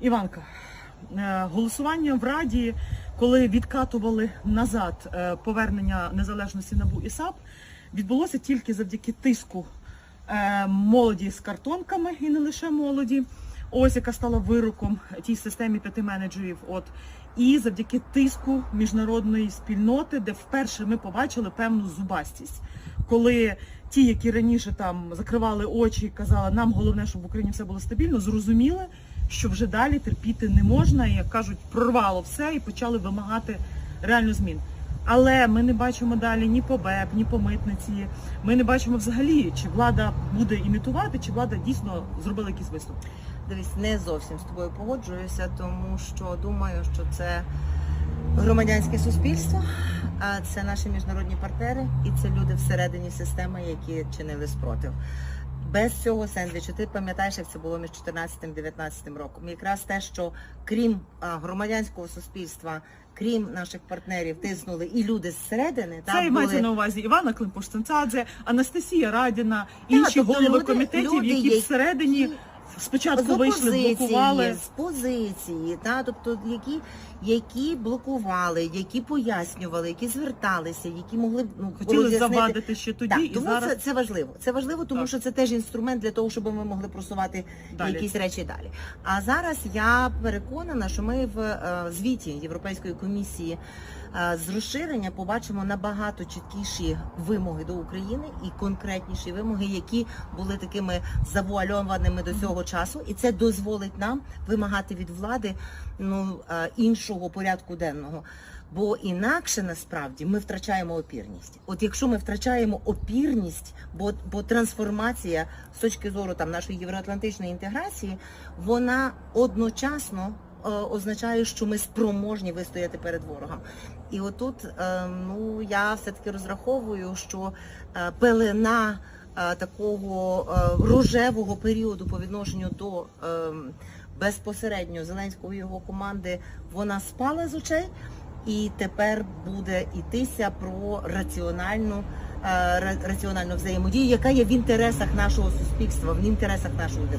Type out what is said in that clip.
Іванка, е, голосування в Раді, коли відкатували назад е, повернення незалежності НАБУ і САП, відбулося тільки завдяки тиску е, молоді з картонками і не лише молоді. Ось яка стала вироком тій системі п'яти менеджерів. От і завдяки тиску міжнародної спільноти, де вперше ми побачили певну зубастість, коли ті, які раніше там закривали очі і казали, нам головне, щоб в Україні все було стабільно, зрозуміли, що вже далі терпіти не можна, і як кажуть, прорвало все і почали вимагати реально змін. Але ми не бачимо далі ні по БЕП, ні по митниці. Ми не бачимо взагалі, чи влада буде імітувати, чи влада дійсно зробила якийсь виступ. Дивись, не зовсім з тобою погоджуюся, тому що думаю, що це громадянське суспільство, а це наші міжнародні партнери і це люди всередині системи, які чинили спротив. Без цього сендвічу, ти пам'ятаєш, як це було між 14 і 19 роком. Якраз те, що крім громадянського суспільства, крім наших партнерів, тиснули і люди зсередини, Це та, і були... мається на увазі Івана Климпуш-Цинцадзе, Анастасія Радіна, інші тобто голови люди- комітетів, люди, які які- всередині спочатку з вийшли, опозиції, блокували. з позиції, та тобто які, які блокували, які пояснювали, які зверталися, які могли ну Хотіли роз'яснити. завадити ще тоді Так, і тому зараз це, це важливо. Це важливо, тому Так. що це теж інструмент для того, щоб ми могли просувати Далі. якісь речі далі. А зараз я переконана, що ми в е, звіті Європейської комісії е, з розширення побачимо набагато чіткіші вимоги до України і конкретніші вимоги, які були такими завуальованими до цього часу, і це дозволить нам вимагати від влади ну е, іншого порядку денного. Бо інакше насправді ми втрачаємо опірність. От якщо ми втрачаємо опірність, бо, бо трансформація з точки зору там нашої євроатлантичної інтеграції, вона одночасно е, означає, що ми спроможні вистояти перед ворогом. І отут е, ну я все-таки розраховую, що е, пелена такого е, рожевого періоду по відношенню до е, безпосередньо Зеленського його команди, вона спала з очей. І тепер буде йтися про раціональну, е, раціональну взаємодію, яка є в інтересах нашого суспільства, в інтересах нашої держави.